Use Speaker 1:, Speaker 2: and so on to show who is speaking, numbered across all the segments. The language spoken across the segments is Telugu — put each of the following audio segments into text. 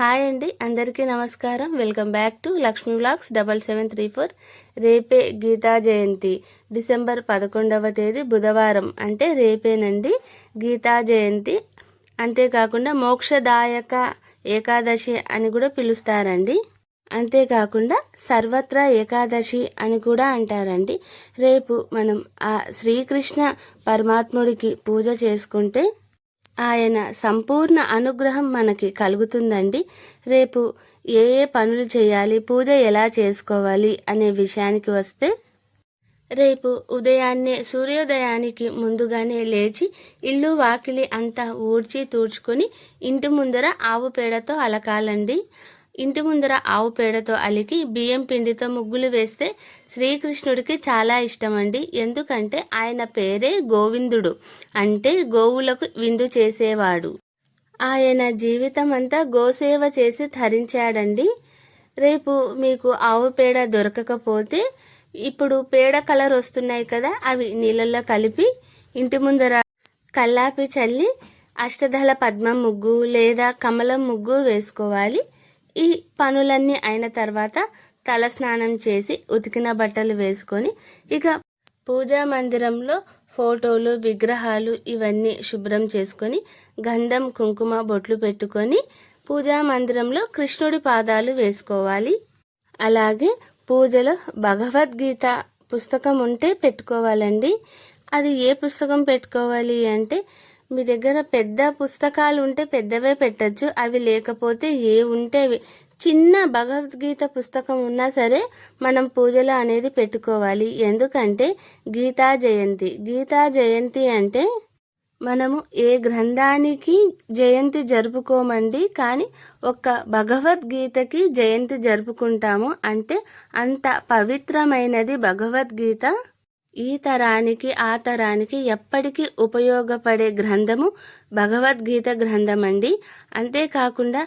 Speaker 1: హాయ్ అండి అందరికీ నమస్కారం. Welcome back to Lakshmi blocks double seven three four. రేపే గీతా జయంతి. డిసెంబర్ పదకొండవ తేదీ బుధవారం. అంటే రేపేనండి గీతా జయంతి. అంతేకాకుండా మోక్షదాయక ఏకాదశి అని కూడా పిలుస్తారండి. అంతేకాకుండా సర్వత్రా ఏకాదశి అని కూడా అంటారండి. రేపు మనం ఆ శ్రీకృష్ణ పరమాత్ముడికి పూజ చేసుకుంటే ఆయన సంపూర్ణ అనుగ్రహం మనకి కలుగుతుందండి. రేపు ఏ ఏ పనులు చేయాలి పూజ ఎలా చేసుకోవాలి అనే విషయానికి వస్తే రేపు ఉదయాన్నే సూర్యోదయానికి ముందుగానే లేచి ఇల్లు వాకిలి అంతా ఊడ్చి తూడ్చుకొని ఇంటి ముందర ఆవు పేడతో అలకాలండి. ఇంటి ముందర ఆవు పేడతో అలికి బియ్యం పిండితో ముగ్గులు వేస్తే శ్రీకృష్ణుడికి చాలా ఇష్టం అండి ఎందుకంటే ఆయన పేరే గోవిందుడు. అంటే గోవులకు విందు చేసేవాడు. ఆయన జీవితం అంతా గోసేవ చేసి ధరించాడండి. రేపు మీకు ఆవు పేడ దొరకకపోతే ఇప్పుడు పేడ కలర్ వస్తున్నాయి కదా అవి నీళ్ళల్లో కలిపి ఇంటి ముందర కల్లాపి చల్లి అష్టదళ పద్మం ముగ్గు లేదా కమలం ముగ్గు వేసుకోవాలి. ఈ పనులన్నీ అయిన తర్వాత తల స్నానం చేసి ఉతికిన బట్టలు వేసుకొని ఇక పూజా మందిరంలో ఫోటోలు విగ్రహాలు ఇవన్నీ శుభ్రం చేసుకొని గంధం కుంకుమ బొట్లు పెట్టుకొని పూజా మందిరంలో కృష్ణుడి పాదాలు వేసుకోవాలి. అలాగే పూజలో భగవద్గీత పుస్తకం ఉంటే పెట్టుకోవాలండి. అది ఏ పుస్తకం పెట్టుకోవాలి అంటే మీ దగ్గర పెద్ద పుస్తకాలు ఉంటే పెద్దవే పెట్టచ్చు అవి లేకపోతే ఏ ఉంటే చిన్న భగవద్గీత పుస్తకం ఉన్నా సరే మనం పూజలు అనేది పెట్టుకోవాలి. ఎందుకంటే గీతా జయంతి. గీతా జయంతి అంటే మనము ఏ గ్రంథానికి జయంతి జరుపుకోమండి కానీ ఒక భగవద్గీతకి జయంతి జరుపుకుంటాము. అంటే అంత పవిత్రమైనది భగవద్గీత. ఈ తరానికి ఆ తరానికి ఎప్పటికీ ఉపయోగపడే గ్రంథము భగవద్గీత గ్రంథం అండి అంతేకాకుండా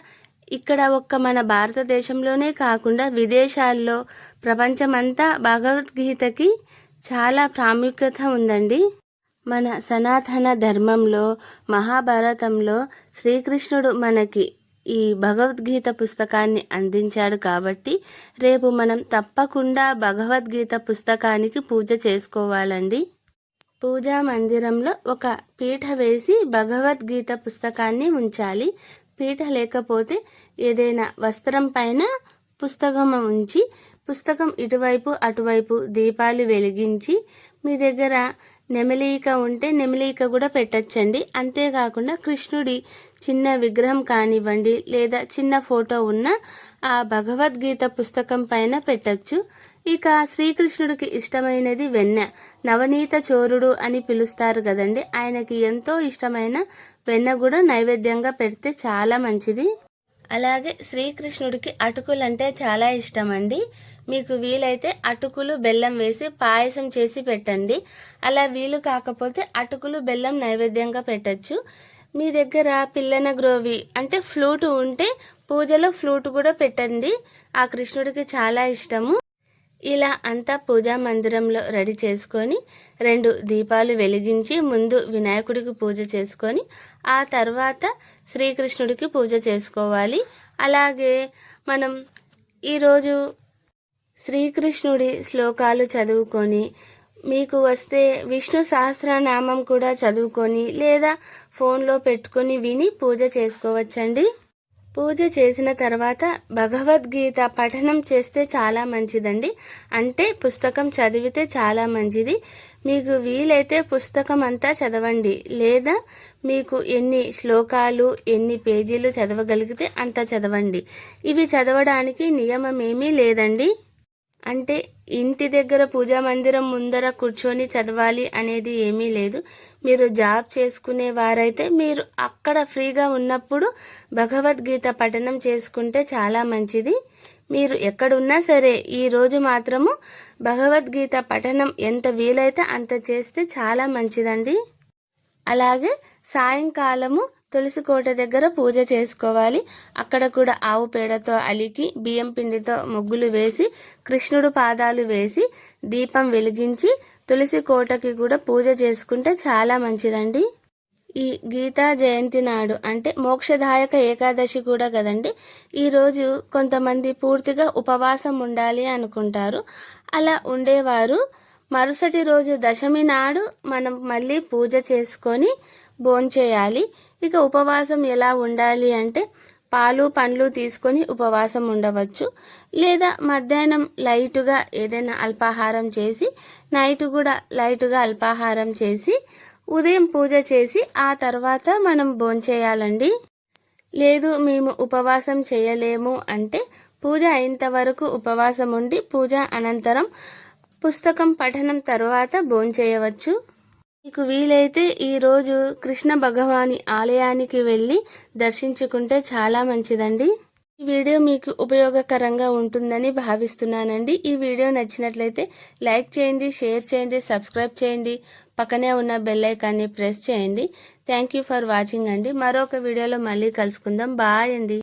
Speaker 1: ఇక్కడ ఒక్క మన భారతదేశంలోనే కాకుండా విదేశాల్లో ప్రపంచమంతా భగవద్గీతకి చాలా ప్రాముఖ్యత ఉందండి. మన సనాతన ధర్మంలో మహాభారతంలో శ్రీకృష్ణుడు మనకి ఈ భగవద్గీత పుస్తకాన్ని అందించాడు కాబట్టి రేపు మనం తప్పకుండా భగవద్గీత పుస్తకానికి పూజ చేసుకోవాలండి. పూజా మందిరంలో ఒక పీఠ వేసి భగవద్గీత పుస్తకాన్ని ఉంచాలి. పీఠ లేకపోతే ఏదైనా వస్త్రం పైన పుస్తకం ఉంచి పుస్తకం ఇటువైపు అటువైపు దీపాలు వెలిగించి మీ దగ్గర నెమలీక ఉంటే నెమలీక కూడా పెట్టచ్చండి. అంతేకాకుండా కృష్ణుడి చిన్న విగ్రహం కానివ్వండి లేదా చిన్న ఫోటో ఉన్న ఆ భగవద్గీత పుస్తకం పైన పెట్టచ్చు. ఇక శ్రీకృష్ణుడికి ఇష్టమైనది వెన్న. నవనీత చోరుడు అని పిలుస్తారు కదండి. ఆయనకి ఎంతో ఇష్టమైన వెన్న కూడా నైవేద్యంగా పెడితే చాలా మంచిది. అలాగే శ్రీకృష్ణుడికి అటుకులంటే చాలా ఇష్టం అండి మీకు వీలైతే అటుకులు బెల్లం వేసి పాయసం చేసి పెట్టండి. అలా వీలు కాకపోతే అటుకులు బెల్లం నైవేద్యంగా పెట్టచ్చు. మీ దగ్గర పిల్లన గ్రోవి అంటే ఫ్లూట్ ఉంటే పూజలో ఫ్లూట్ కూడా పెట్టండి. ఆ కృష్ణుడికి చాలా ఇష్టము. ఇలా అంతా పూజా మందిరంలో రెడీ చేసుకొని రెండు దీపాలు వెలిగించి ముందు వినాయకుడికి పూజ చేసుకొని ఆ తర్వాత శ్రీకృష్ణుడికి పూజ చేసుకోవాలి. అలాగే మనం ఈరోజు శ్రీకృష్ణుడి శ్లోకాలు చదువుకొని మీకు వస్తే విష్ణు సహస్రనామం కూడా చదువుకొని లేదా ఫోన్లో పెట్టుకొని విని పూజ చేసుకోవచ్చండి. పూజ చేసిన తర్వాత భగవద్గీత పఠనం చేస్తే చాలా మంచిదండి. అంటే పుస్తకం చదివితే చాలా మంచిది. మీకు వీలైతే పుస్తకం అంతా చదవండి. లేదా మీకు ఎన్ని శ్లోకాలు ఎన్ని పేజీలు చదవగలిగితే అంత చదవండి. ఇవి చదవడానికి నియమం ఏమీ లేదండి. అంటే ఇంటి దగ్గర పూజా మందిరం ముందర కూర్చొని చదవాలి అనేది ఏమీ లేదు. మీరు జాబ్ చేసుకునే వారైతే మీరు అక్కడ ఫ్రీగా ఉన్నప్పుడు భగవద్గీత పఠనం చేసుకుంటే చాలా మంచిది. మీరు ఎక్కడున్నా సరే ఈరోజు మాత్రము భగవద్గీత పఠనం ఎంత వీలైతే అంత చేస్తే చాలా మంచిదండి. అలాగే సాయంకాలము తులసి కోట దగ్గర పూజ చేసుకోవాలి. అక్కడ కూడా ఆవు పేడతో అలికి బియ్యం పిండితో ముగ్గులు వేసి కృష్ణుడు పాదాలు వేసి దీపం వెలిగించి తులసి కోటకి కూడా పూజ చేసుకుంటే చాలా మంచిదండి. ఈ గీతా జయంతి నాడు అంటే మోక్షదాయక ఏకాదశి కూడా కదండి. ఈరోజు కొంతమంది పూర్తిగా ఉపవాసం ఉండాలి అనుకుంటారు. అలా ఉండేవారు. మరుసటి రోజు దశమి నాడు మనం మళ్ళీ పూజ చేసుకొని భోంచేయాలి. ఇక ఉపవాసం ఎలా ఉండాలి అంటే పాలు పండ్లు తీసుకొని ఉపవాసం ఉండవచ్చు. లేదా మధ్యాహ్నం లైటుగా ఏదైనా అల్పాహారం చేసి నైట్ కూడా లైటుగా అల్పాహారం చేసి ఉదయం పూజ చేసి ఆ తర్వాత మనం భోంచేయాలండి లేదు మేము ఉపవాసం చేయలేము అంటే పూజ అయినంత వరకు ఉపవాసం ఉండి పూజ అనంతరం పుస్తకం పఠనం తర్వాత భోంచేయవచ్చు మీకు వీలైతే ఈరోజు కృష్ణ భగవాని ఆలయానికి వెళ్ళి దర్శించుకుంటే చాలా మంచిదండి. ఈ వీడియో మీకు ఉపయోగకరంగా ఉంటుందని భావిస్తున్నానండి. ఈ వీడియో నచ్చినట్లయితే లైక్ చేయండి షేర్ చేయండి సబ్స్క్రైబ్ చేయండి పక్కనే ఉన్న బెల్ ఐకాన్ని ప్రెస్ చేయండి. థ్యాంక్ యూ ఫర్ వాచింగ్ అండి. మరొక వీడియోలో మళ్ళీ కలుసుకుందాం. బాయ్ అండి.